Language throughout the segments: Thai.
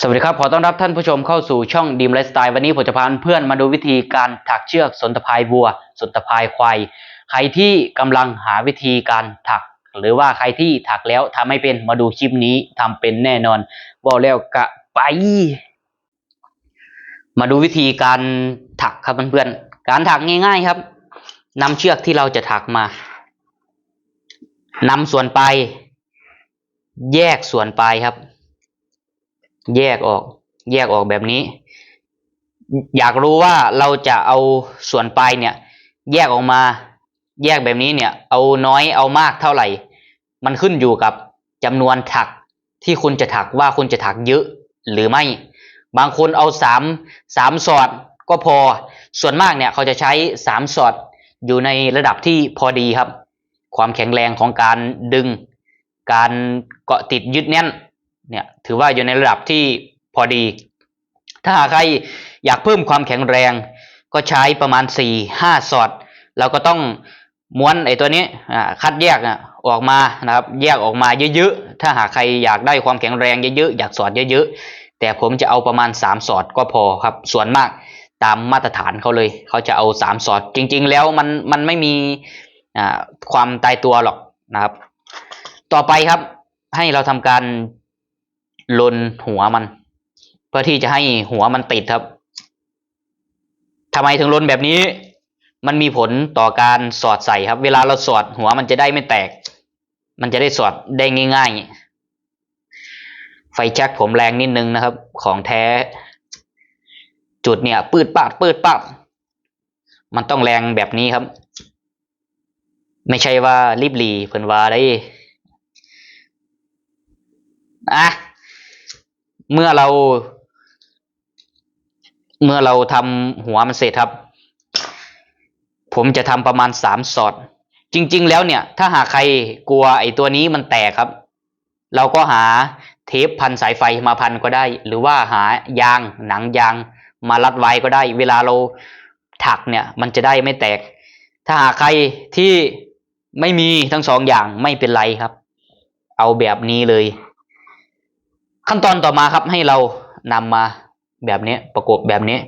สวัสดีครับ ขอต้อนรับท่านผู้ชมเข้าสู่ช่องดีมไลฟ์สไตล์วันนี้ผมจะพาเพื่อนมาดูวิธีการถักเชือกสนตะพายวัว สนตะพายควายใครที่กำลังหาวิธีการถัก หรือว่าใครที่ถักแล้วทำไม่เป็นมาดูคลิปนี้ทำเป็นแน่นอนบอกแล้วกะไป มาดูวิธีการถักครับเพื่อนๆการถักง่าย ๆครับนำเชือกที่เราจะถักมานำส่วนไป แยกส่วนไปครับ แยกออก แยกออกแบบนี้ อยากรู้ว่าเราจะเอาส่วนปลายเนี่ย แยกออกมา แยกแบบนี้เนี่ย เอาน้อยเอามากเท่าไหร่ มันขึ้นอยู่กับจำนวนถักที่คุณจะถักว่าคุณจะถักเยอะหรือไม่ บางคนเอาสามสามสอดก็พอ ส่วนมากเนี่ยเขาจะใช้สามสอดอยู่ในระดับที่พอดีครับ ความแข็งแรงของการดึง การเกาะติดยึดแน่น เนี่ยถือว่าอยู่ในระดับที่พอดี ถ้าหากใครอยากเพิ่มความแข็งแรง ก็ใช้ประมาณ4ี่ห้าสอดเราก็ต้องม้วนไอ้ตัวนี้คัดแยกออกมานะครับ แยกออกมาเยอะๆ ถ้าหากใครอยากได้ความแข็งแรงเยอะๆ อยากสอดเยอะๆ แต่ผมจะเอาประมาณ 3 สอดก็พอครับ ส่วนมากตามมาตรฐานเขาเลย เขาจะเอา 3 สอด จริง ๆ แล้วมันมันไม่มีความตายตัวหรอกนะครับ ต่อไปครับให้เราทำการ ลนหัวมัน เพื่อที่จะให้หัวมันติดครับทำไมถึงลนแบบนี้ มันมีผลต่อการสอดใส่ครับ เวลาเราสอดหัวมันจะได้ไม่แตก มันจะได้สอดได้ง่าย ๆ ไฟแช็กผมแรงนิดนึงนะครับ ของแท้ จุดเนี่ยปืดปาดปืดปาดมันต้องแรงแบบนี้ครับ ไม่ใช่ว่ารีบหลีเพิ่นว่าได้อะ เมื่อเรา เมื่อเราทำหัวมันเสร็จครับ ผมจะทำประมาณสามสอด จริง ๆ แล้วเนี่ย ถ้าหากใครกลัวไอ้ตัวนี้มันแตกครับ เราก็หาเทปพันสายไฟมาพันก็ได้ หรือว่าหายางหนังยางมารัดไว้ก็ได้ เวลาเราถักเนี่ย มันจะได้ไม่แตก ถ้าหากใครที่ไม่มีทั้งสองอย่างไม่เป็นไรครับ เอาแบบนี้เลย ขั้นตอนต่อมาครับให้เรานำมาแบบนี้ประกบแบบนี้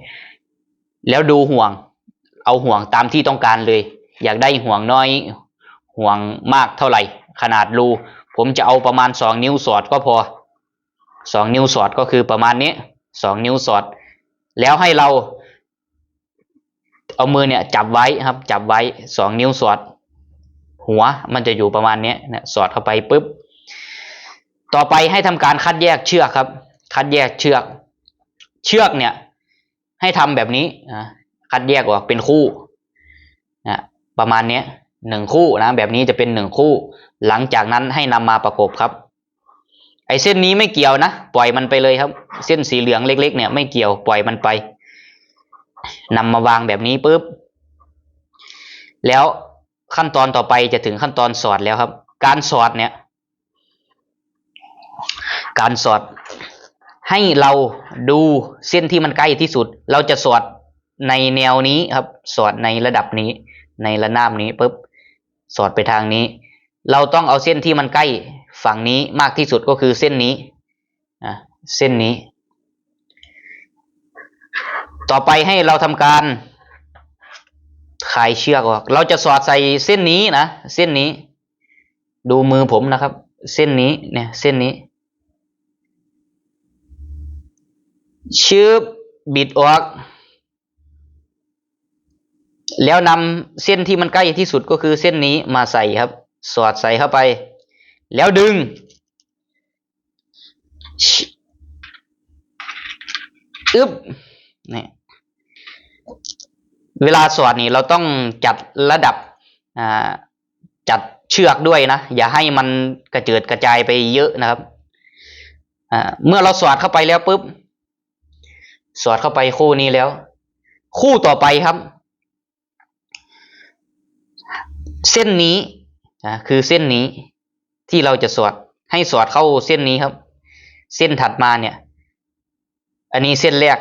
แล้วดูห่วง เอาห่วงตามที่ต้องการเลย อยากได้ห่วงน้อย ห่วงมากเท่าไหร่ ขนาดรู ผมจะเอาประมาณสองนิ้วสอดก็พอสองนิ้วสอดก็คือประมาณนี้สองนิ้วสอด แล้วให้เรา เอามือเนี่ยจับไว้ครับ จับไว้สองนิ้วสอด หัวมันจะอยู่ประมาณนี้เนี่ยสอดเข้าไปปุ๊บ ต่อไปให้ทำการคัดแยกเชือกครับ คัดแยกเชือก เชือกเนี่ย ให้ทำแบบนี้นะคัดแยกออกเป็นคู่นะประมาณนี้หนึ่งคู่นะแบบนี้จะเป็นหนึ่งคู่ หลังจากนั้นให้นำมาประกบครับ ไอเส้นนี้ไม่เกี่ยวนะปล่อยมันไปเลยครับ เส้นสีเหลืองเล็ก ๆ เนี่ยไม่เกี่ยวปล่อยมันไปนำมาวางแบบนี้ปุ๊บแล้วขั้นตอนต่อไปจะถึงขั้นตอนสอดแล้วครับ การสอดเนี่ย การสอด ให้เราดูเส้นที่มันใกล้ที่สุด เราจะสอดในแนวนี้ครับ สอดในระดับนี้ในระนาบนี้ปุ๊บสอดไปทางนี้ เราต้องเอาเส้นที่มันใกล้ฝั่งนี้มากที่สุดก็คือเส้นนี้อะเส้นนี้ ต่อไปให้เราทำการคลายเชือกออก เราจะสอดใส่เส้นนี้นะ เส้นนี้ ดูมือผมนะครับ เส้นนี้เนี่ย เส้นนี้ ชืบบิดออก แล้วนำเส้นที่มันใกล้ที่สุดก็คือเส้นนี้มาใส่ครับ สอดใส่เข้าไป แล้วดึง อึบนี่เวลาสอดนี่เราต้องจัดระดับจัดเชือกด้วยนะ อย่าให้มันกระเจิดกระจายไปเยอะนะครับเมื่อเราสอดเข้าไปแล้วปุ๊บ สอดเข้าไปคู่นี้แล้ว คู่ต่อไปครับ เส้นนี้นะคือเส้นนี้ที่เราจะสอดให้สอดเข้าเส้นนี้ครับ เส้นถัดมาเนี่ย อันนี้เส้นแรก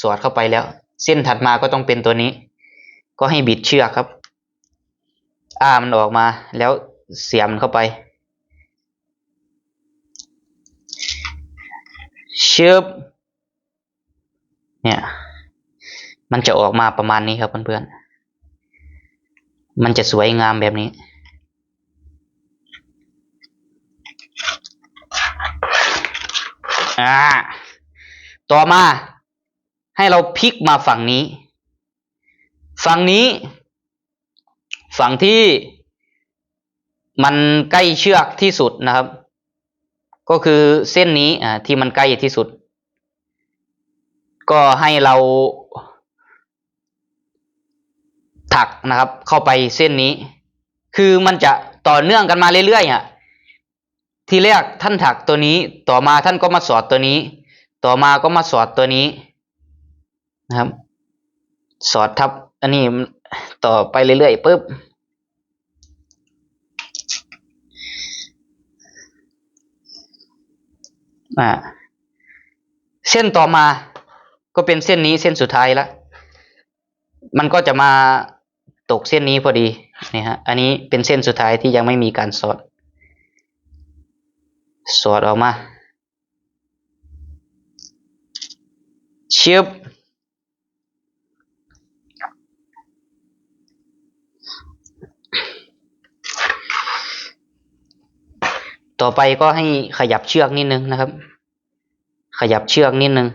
สอดเข้าไปแล้ว เส้นถัดมาก็ต้องเป็นตัวนี้ ก็ให้บิดเชือกครับ อ้ามันออกมาแล้วเสียมันเข้าไปเชชึบ เนี่ย มันจะออกมาประมาณนี้ครับเพื่อนๆ มันจะสวยงามแบบนี้ อ่า ต่อมา ให้เราพลิกมาฝั่งนี้ ฝั่งนี้ ฝั่งที่มันใกล้เชือกที่สุดนะครับ ก็คือเส้นนี้อ่าที่มันใกล้ที่สุด ก็ให้เราถักนะครับ เข้าไปเส้นนี้ คือมันจะต่อเนื่องกันมาเรื่อยๆอะทีแรกท่านถักตัวนี้ ต่อมาท่านก็มาสอดตัวนี้ ต่อมาก็มาสอดตัวนี้นะครับ สอดทับ อันนี้ต่อไปเรื่อยๆปุ๊บอ่าเส้นต่อมา ก็เป็นเส้นนี้เส้นสุดท้ายแล้วมันก็จะมาตกเส้นนี้พอดีนี่ฮะอันนี้เป็นเส้นสุดท้ายที่ยังไม่มีการสอด สอดออกมาเชึบต่อไปก็ให้ขยับเชือกนิดนึงนะครับ ขยับเชือกนิดนึง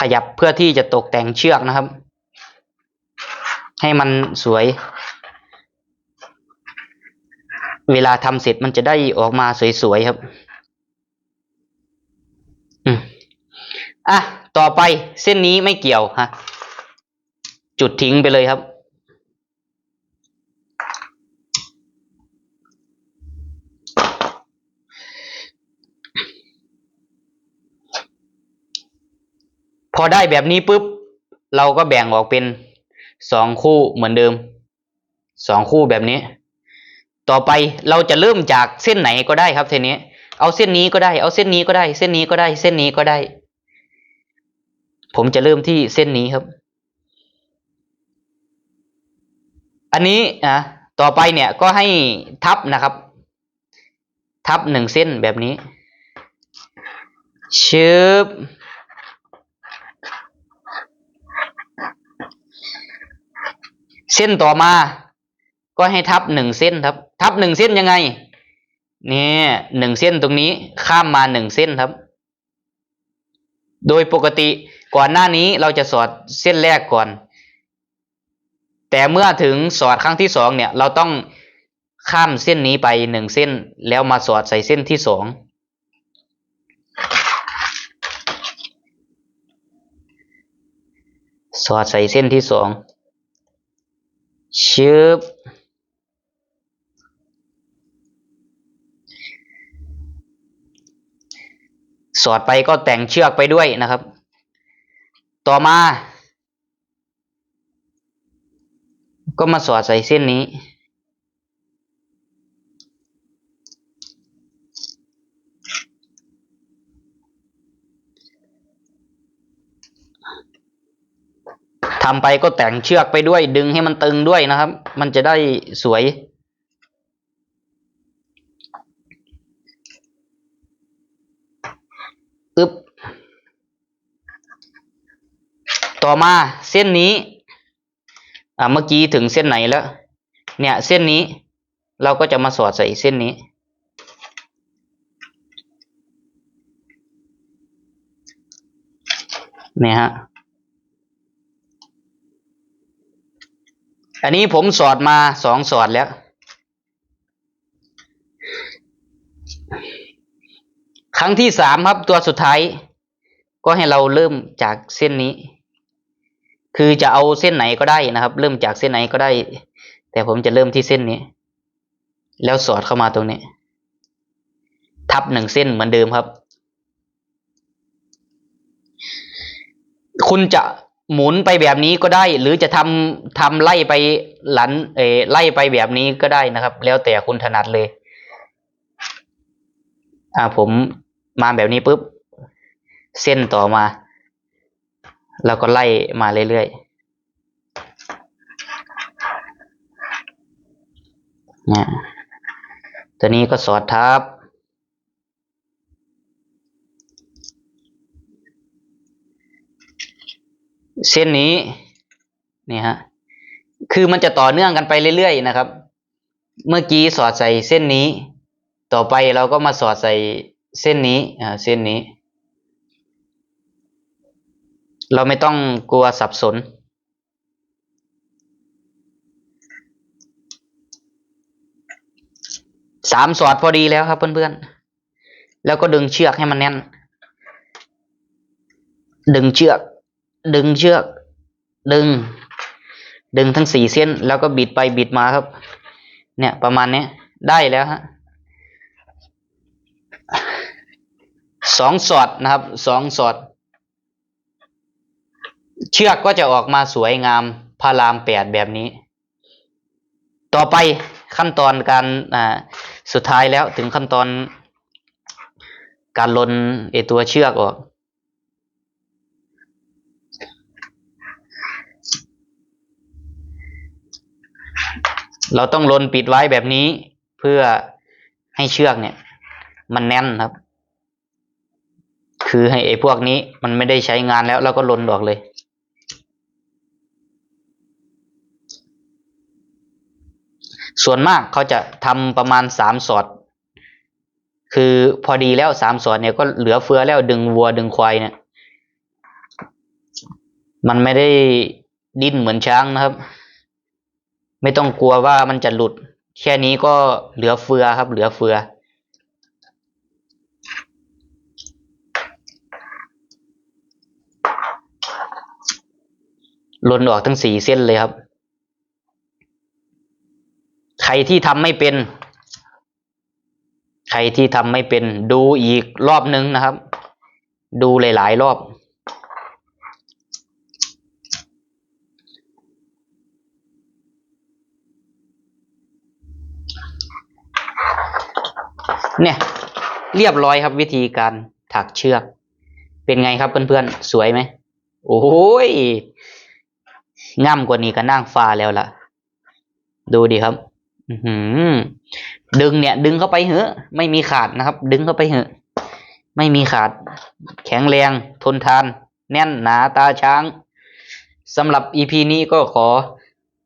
ขยับเพื่อที่จะตกแต่งเชือกนะครับ ให้มันสวย เวลาทำเสร็จมันจะได้ออกมาสวยๆครับอืมอะต่อไปเส้นนี้ไม่เกี่ยวฮะ จุดทิ้งไปเลยครับ พ อได้แบบนี้ปุ๊บ เราก็แบ่งออกเป็นสองคู่เหมือนเดิมสองคู่แบบนี้ ต่อไปเราจะเริ่มจากเส้นไหนก็ได้ครับทีนี้ เอาเส้นนี้ก็ได้ เอาเส้นนี้ก็ได้ เส้นนี้ก็ได้ เส้นนี้ก็ได้ ผมจะเริ่มที่เส้นนี้ครับ อันนี้อะต่อไปเนี่ยก็ให้ทับนะครับ ทับหนึ่งเส้นแบบนี้ชึบ เส้นต่อมา ก็ให้ทับหนึ่งเส้นครับ ทับหนึ่งเส้นยังไงเนี่ยหนึ่งเส้นตรงนี้ข้ามมาหนึ่งเส้นครับ โดยปกติก่อนหน้านี้เราจะสอดเส้นแรกก่อน แต่เมื่อถึงสอดครั้งที่สองเนี่ย เราต้องข้ามเส้นนี้ไปหนึ่งเส้น แล้วมาสอดใส่เส้นที่สองสอดใส่เส้นที่สอง ชืบสอดไปก็แต่งเชือกไปด้วยนะครับ ต่อมา ก็มาสอดใส่เส้นนี้ ทำไปก็แต่งเชือกไปด้วยดึงให้มันตึงด้วยนะครับ มันจะได้สวย อึบต่อมาเส้นนี้ อ่าเมื่อกี้ถึงเส้นไหนแล้ว เนี่ยเส้นนี้เราก็จะมาสอดใส่เส้นนี้ เนี่ยฮะ อันนี้ผมสอดมาสองสอดแล้ว ครั้งที่สามครับตัวสุดท้าย ก็ให้เราเริ่มจากเส้นนี้ คือจะเอาเส้นไหนก็ได้นะครับ เริ่มจากเส้นไหนก็ได้ แต่ผมจะเริ่มที่เส้นนี้ แล้วสอดเข้ามาตรงนี้ ทับหนึ่งเส้นเหมือนเดิมครับ คุณจะ หมุนไปแบบนี้ก็ได้ หรือจะทำทำไล่ไปหลันเออไล่ไปแบบนี้ก็ได้นะครับ แล้วแต่คุณถนัดเลย อ่าผมมาแบบนี้ปุ๊บ เส้นต่อมา แล้วก็ไล่มาเรื่อยๆเนี่ยตัวนี้ก็สอดทับ เส้นนี้นี่ฮะคือมันจะต่อเนื่องกันไปเรื่อยๆนะครับ เมื่อกี้สอดใส่เส้นนี้ ต่อไปเราก็มาสอดใส่เส้นนี้อ่าเส้นนี้ เราไม่ต้องกลัวสับสนสามสอดพอดีแล้วครับเพื่อนๆ แล้วก็ดึงเชือกให้มันแน่น ดึงเชือก ดึงเชือก ดึง ดึงทั้งสี่เส้น แล้วก็บิดไปบิดมาครับ เนี่ยประมาณเนี้ยได้แล้วฮะสองสอดนะครับสองสอด เชือกก็จะออกมาสวยงามพารามแปดแบบนี้ ต่อไปขั้นตอนการอ่าสุดท้ายแล้วถึงขั้นตอนการลนไอตัวเชือกออก เราต้องลนปิดไว้แบบนี้เพื่อให้เชือกเนี่ย มันแน่นครับ คือให้ไอ้พวกนี้มันไม่ได้ใช้งานแล้วเราก็ลนออกเลย ส่วนมากเขาจะทำประมาณสามสอด คือพอดีแล้วสามสอดเนี่ยก็เหลือเฟือแล้วดึงวัวดึงควายเนี่ย มันไม่ได้ดิ้นเหมือนช้างนะครับ ไม่ต้องกลัวว่ามันจะหลุด แค่นี้ก็เหลือเฟือครับ เหลือเฟือ ลนออกทั้งสี่เส้นเลยครับ ใครที่ทำไม่เป็น ใครที่ทำไม่เป็น ดูอีกรอบนึงนะครับ ดูหลาย ๆ รอบ เนี่ยเรียบร้อยครับวิธีการถักเชือก เป็นไงครับเพื่อนๆ สวยไหมโอ้ยง่ำกว่านี้ก็นั่งฟ้าแล้วล่ะ ดูดิครับอืดึงเนี่ย ดึงเข้าไปเหอะไม่มีขาดนะครับ ดึงเข้าไปเหอะไม่มีขาด แข็งแรง ทนทาน แน่นหนาตาช้างสำหรับ EP นี้ก็ขอ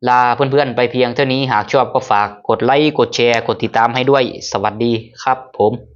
ลาเพื่อนๆไปเพียงเท่านี้หากชอบก็ฝากกดไลค์กดแชร์ กดติดตามให้ด้วย สวัสดีครับผม